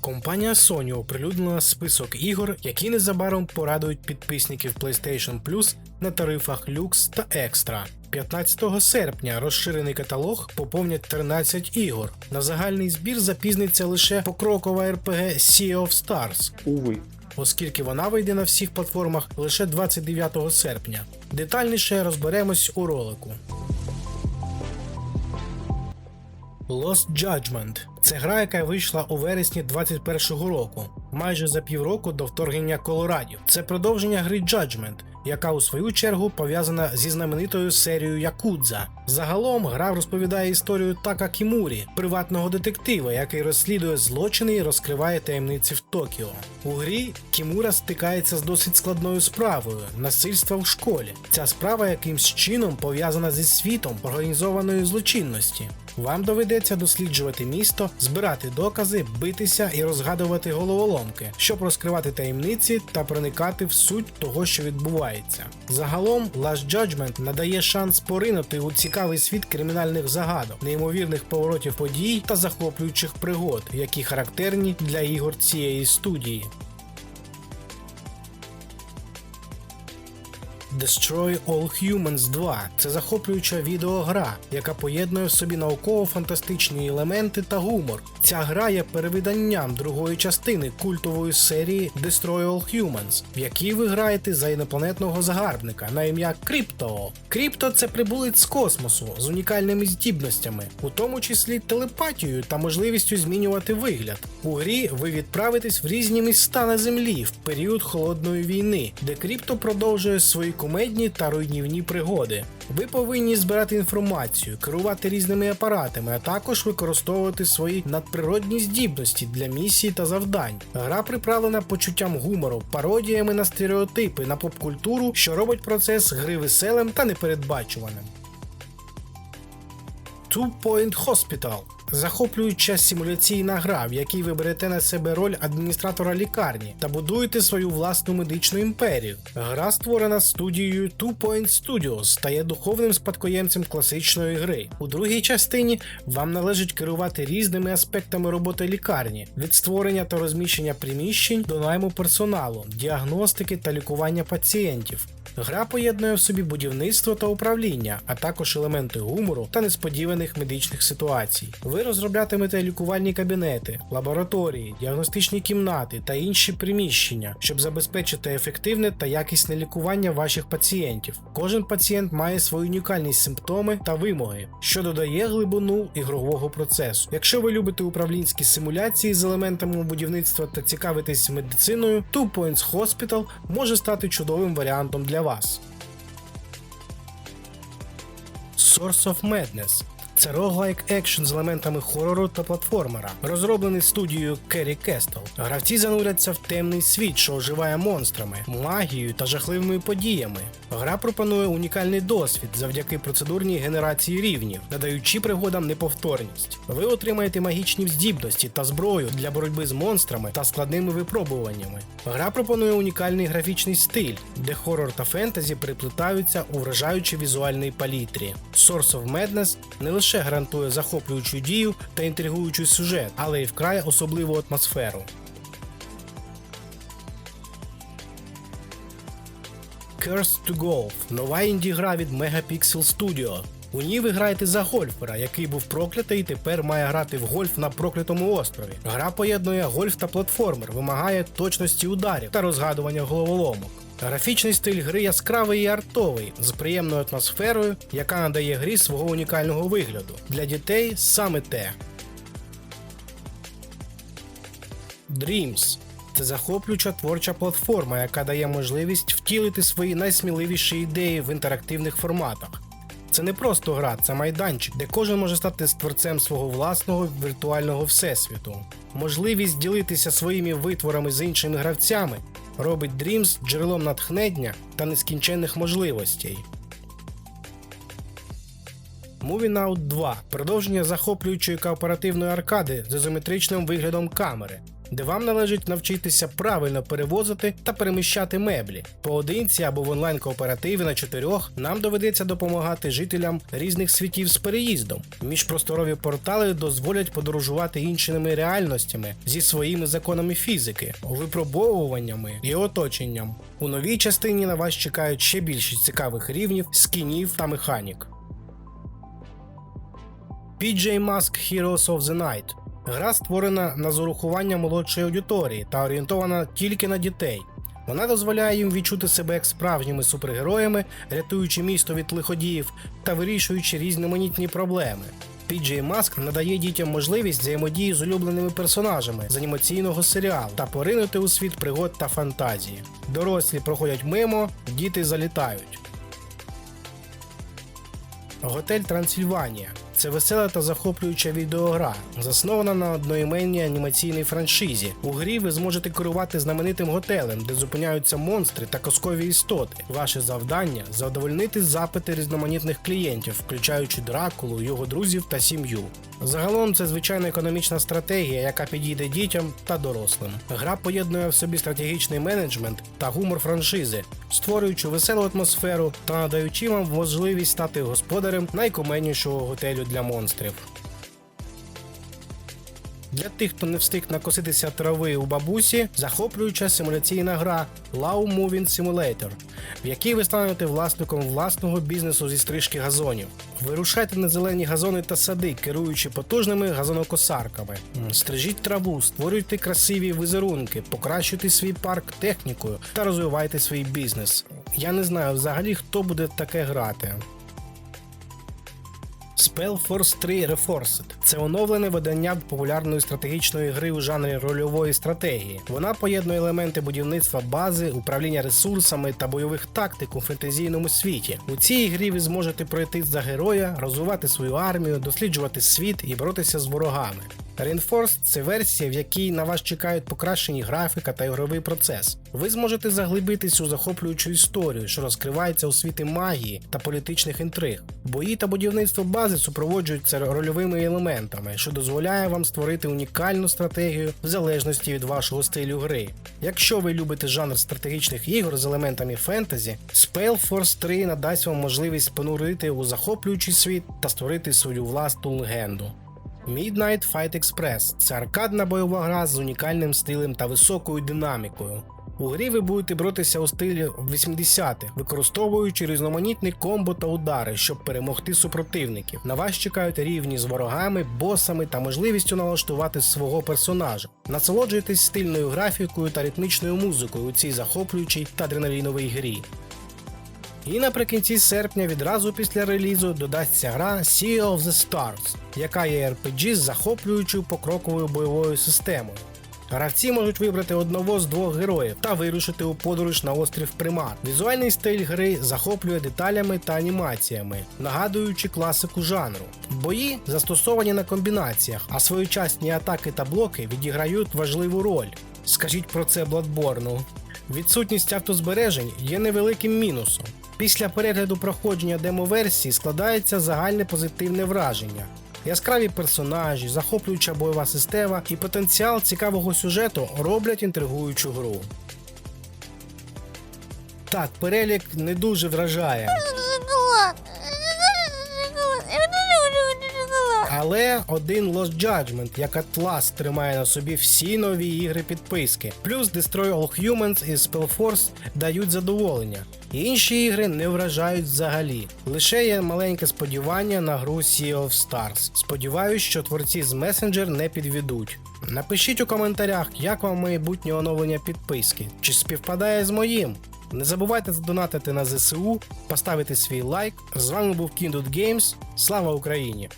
Компанія Sony оприлюднила список ігор, які незабаром порадують підписників PlayStation Plus на тарифах Lux та Extra. 15 серпня розширений каталог поповнять 13 ігор. На загальний збір запізниться лише покрокова RPG Sea of Stars, Уви. оскільки вона вийде на всіх платформах лише 29 серпня. Детальніше розберемось у ролику. Lost Judgment це гра, яка вийшла у вересні 2021 року, майже за півроку до вторгнення Колорадів. Це продовження гри Judgment, яка у свою чергу пов'язана зі знаменитою серією Якудза. Загалом гра розповідає історію Така Кімурі, приватного детектива, який розслідує злочини і розкриває таємниці в Токіо. У грі Кімура стикається з досить складною справою насильства в школі. Ця справа якимсь чином пов'язана зі світом організованої злочинності. Вам доведеться досліджувати місто, збирати докази, битися і розгадувати головоломки, щоб розкривати таємниці та проникати в суть того, що відбувається. Загалом, Last Judgment надає шанс поринути у цікавий світ кримінальних загадок, неймовірних поворотів подій та захоплюючих пригод, які характерні для ігор цієї студії. Destroy All Humans 2 це захоплююча відеогра, яка поєднує в собі науково-фантастичні елементи та гумор. Ця гра є перевиданням другої частини культової серії Destroy All Humans, в якій ви граєте за інопланетного загарбника на ім'я Крипто. Крипто це прибулець з космосу з унікальними здібностями, у тому числі телепатією та можливістю змінювати вигляд. У грі ви відправитесь в різні міста на землі в період холодної війни, де Крипто продовжує свої кумедні та руйнівні пригоди. Ви повинні збирати інформацію, керувати різними апаратами, а також використовувати свої надприродні здібності для місій та завдань. Гра приправлена почуттям гумору, пародіями на стереотипи, на поп-культуру, що робить процес гри веселим та непередбачуваним. Two Point Hospital захоплююча симуляційна гра, в якій ви берете на себе роль адміністратора лікарні та будуєте свою власну медичну імперію. Гра створена студією Two Point Studios та є духовним спадкоємцем класичної гри. У другій частині вам належить керувати різними аспектами роботи лікарні від створення та розміщення приміщень до найму персоналу, діагностики та лікування пацієнтів. Гра поєднує в собі будівництво та управління, а також елементи гумору та несподіваних медичних ситуацій. Ви розроблятимете лікувальні кабінети, лабораторії, діагностичні кімнати та інші приміщення, щоб забезпечити ефективне та якісне лікування ваших пацієнтів. Кожен пацієнт має свої унікальні симптоми та вимоги, що додає глибину ігрового процесу. Якщо ви любите управлінські симуляції з елементами будівництва та цікавитесь медициною, Two Points Hospital може стати чудовим варіантом для вас. Source of Madness це роглайк екшн з елементами хорору та платформера, розроблений студією Керрі Кестел. Гравці зануряться в темний світ, що оживає монстрами, магією та жахливими подіями. Гра пропонує унікальний досвід завдяки процедурній генерації рівнів, надаючи пригодам неповторність. Ви отримаєте магічні здібності та зброю для боротьби з монстрами та складними випробуваннями. Гра пропонує унікальний графічний стиль, де хорор та фентезі переплетаються у вражаючій візуальній палітрі. Source of Madness не лише гарантує захоплюючу дію та інтригуючий сюжет, але й вкрай особливу атмосферу. Curse to Golf нова інді-гра від Megapixel Studio. У ній ви граєте за гольфера, який був проклятий і тепер має грати в гольф на проклятому острові. Гра поєднує гольф та платформер, вимагає точності ударів та розгадування головоломок. Графічний стиль гри яскравий і артовий, з приємною атмосферою, яка надає грі свого унікального вигляду. Для дітей саме те. Dreams це захоплююча творча платформа, яка дає можливість втілити свої найсміливіші ідеї в інтерактивних форматах. Це не просто гра, це майданчик, де кожен може стати творцем свого власного віртуального всесвіту. Можливість ділитися своїми витворами з іншими гравцями робить Dreams джерелом натхнення та нескінченних можливостей. Moving Out 2 продовження захоплюючої кооперативної аркади з ізометричним виглядом камери. Де вам належить навчитися правильно перевозити та переміщати меблі. Поодинці або в онлайн-кооперативі на чотирьох нам доведеться допомагати жителям різних світів з переїздом. Міжпросторові портали дозволять подорожувати іншими реальностями зі своїми законами фізики, випробовуваннями і оточенням. У новій частині на вас чекають ще більше цікавих рівнів, скінів та механік. PJ Mask Heroes of the Night Гра створена на зарахування молодшої аудиторії та орієнтована тільки на дітей. Вона дозволяє їм відчути себе як справжніми супергероями, рятуючи місто від лиходіїв та вирішуючи різноманітні проблеми. PJ Mask надає дітям можливість взаємодії з улюбленими персонажами з анімаційного серіалу та поринути у світ пригод та фантазії. Дорослі проходять мимо, діти залітають. Готель Трансильванія це весела та захоплююча відеогра, заснована на одноіменній анімаційній франшизі. У грі ви зможете керувати знаменитим готелем, де зупиняються монстри та казкові істоти. Ваше завдання задовольнити запити різноманітних клієнтів, включаючи Дракулу, його друзів та сім'ю. Загалом це звичайна економічна стратегія, яка підійде дітям та дорослим. Гра поєднує в собі стратегічний менеджмент та гумор франшизи, створюючи веселу атмосферу та надаючи вам можливість стати господарем найкуменнішого готелю для монстрів. Для тих, хто не встиг накоситися трави у бабусі, захоплююча симуляційна гра Low Moving Simulator, в якій ви станете власником власного бізнесу зі стрижки газонів. Вирушайте на зелені газони та сади, керуючи потужними газонокосарками. Стрижіть траву, створюйте красиві візерунки, покращуйте свій парк технікою та розвивайте свій бізнес. Я не знаю взагалі, хто буде таке грати. Spellforce 3 Reforced – це оновлене видання популярної стратегічної гри у жанрі рольової стратегії. Вона поєднує елементи будівництва бази, управління ресурсами та бойових тактик у фентезійному світі. У цій грі ви зможете пройти за героя, розвивати свою армію, досліджувати світ і боротися з ворогами. Reinforced – це версія, в якій на вас чекають покращені графіка та ігровий процес. Ви зможете заглибитись у захоплюючу історію, що розкривається у світі магії та політичних інтриг. Бої та будівництво бази супроводжуються рольовими елементами, що дозволяє вам створити унікальну стратегію в залежності від вашого стилю гри. Якщо ви любите жанр стратегічних ігор з елементами фентезі, Spellforce 3 надасть вам можливість понурити у захоплюючий світ та створити свою власну легенду. Midnight Fight Express це аркадна бойова гра з унікальним стилем та високою динамікою. У грі ви будете боротися у стилі 80-х, використовуючи різноманітні комбо та удари, щоб перемогти супротивників. На вас чекають рівні з ворогами, босами та можливістю налаштувати свого персонажа. Насолоджуйтесь стильною графікою та ритмічною музикою у цій захоплюючій та адреналіновій грі. І наприкінці серпня, відразу після релізу, додасться гра Sea of the Stars, яка є RPG з захоплюючою покроковою бойовою системою. Гравці можуть вибрати одного з двох героїв та вирушити у подорож на острів Примат. Візуальний стиль гри захоплює деталями та анімаціями, нагадуючи класику жанру. Бої застосовані на комбінаціях, а своєчасні атаки та блоки відіграють важливу роль. Скажіть про це Bloodborne. Відсутність автозбережень є невеликим мінусом. Після перегляду проходження демо-версії складається загальне позитивне враження. Яскраві персонажі, захоплююча бойова система і потенціал цікавого сюжету роблять інтригуючу гру. Так, перелік не дуже вражає, але один Lost Judgment, як Atlas тримає на собі всі нові ігри підписки. Плюс Destroy All Humans і Spellforce дають задоволення. Інші ігри не вражають взагалі. Лише є маленьке сподівання на гру Sea of Stars. Сподіваюсь, що творці з Messenger не підведуть. Напишіть у коментарях, як вам майбутнє оновлення підписки, чи співпадає з моїм. Не забувайте задонатити на ЗСУ, поставити свій лайк. З вами був Kindred Games. Слава Україні!